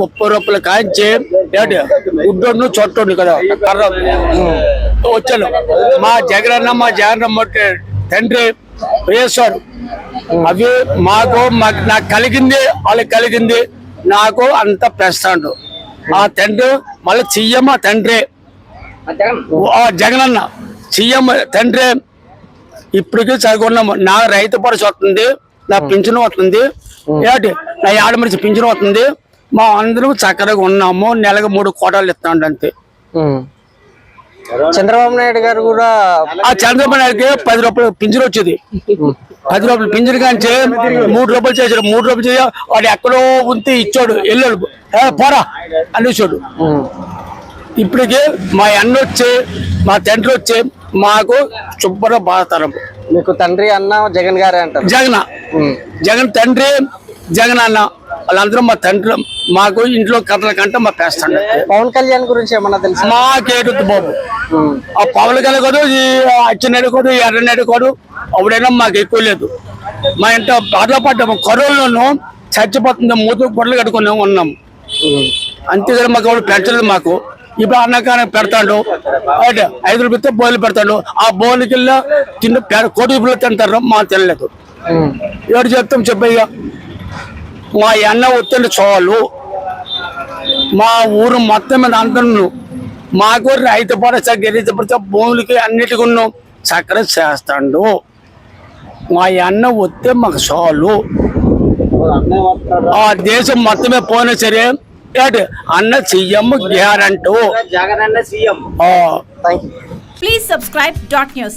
ముప్పై రూపాయలు కాంచి ఏంటి? గుడ్డోడు చొట్టోడు కదా. కర్ర వచ్చాను. మా జగనన్న మా జగనమ్మ తండ్రి వైఎస్ఆర్ అవి మాకు మాకు నాకు కలిగింది వాళ్ళకి కలిగింది. నాకు అంత పెస్తాడు ఆ తండ్రి మళ్ళీ ఆ తండ్రి. జగనన్న సీఎం తండ్రి ఇప్పటికీ చదువుకున్నాము. నా రైతు భరోసా వస్తుంది నా పింఛను వస్తుంది. ఏంటి? నా ఏడ మనిషి పింఛను వస్తుంది. మా అందరం చక్కగా ఉన్నాము. నెలకు మూడు కోటాలు ఇస్తున్నాడు అంతే. చంద్రబాబు నాయుడు గారు కూడా ఆ చంద్రబాబు నాయుడుకి పది రూపాయలు పింఛను వచ్చేది. పది రూపాయలు పింఛను కాంచి మూడు రూపాయలు చేశాడు. మూడు రూపాయలు చేయ వాడు ఎక్కడో ఉంటే ఇచ్చాడు. వెళ్ళాడు. పోరా అనేసాడు. ఇప్పటికి మా అన్న వచ్చి మా తండ్రి వచ్చి మాకు శుభ్ర బాధతరం మీకు తండ్రి అన్న జగన్ గారే అంటారు. జగన్. జగన్ తండ్రి జగన్ అన్న. వాళ్ళందరూ మా తండ్రి మాకు ఇంట్లో కథల కంటే మా పేస్తాడు. పవన్ కళ్యాణ్ గురించి ఏమన్నా తెలుసా? మాకేడు బాబు. ఆ పవన్ కళ్యాణ్ కాదు ఈ ఈ ఎర్రనాయుడు కాదు అప్పుడైనా మాకు ఎక్కువ లేదు. మా ఇంట బాధలో పడ్డాము కరోనాను చచ్చిపోతుంది మూత గొడ్లు కట్టుకుని ఉన్నాం. ఉమ్. అంతేగాని మాకు ఎవరు పెంచలేదు మాకు. ఇప్పుడు అన్నకాన పెడతాడు అంటే ఐదు రూపాయలతో బోలు పెడతాడు. ఆ బోలుకి వెళ్ళి తిన్న కోటి రూపాయలు తింటారు మా తినలేదు. ఎవరు చెప్తాం చెప్పయ్యా? మా అన్న ఒత్తిడి చాలు. మా ఊరు మొత్తం మీద అందరూ మాకు రైతు భరోసా గిరిజ భరోసా భూములకి అన్నిటికి ఉన్నాం చక్కర చేస్తాడు. మా అన్న వస్తే మాకు చాలు. ఆ దేశం మొత్తమే పోయినా సరే అన్న సీఎం గ్యారంటూ. జగన్ అన్న CM Please subscribe dot news.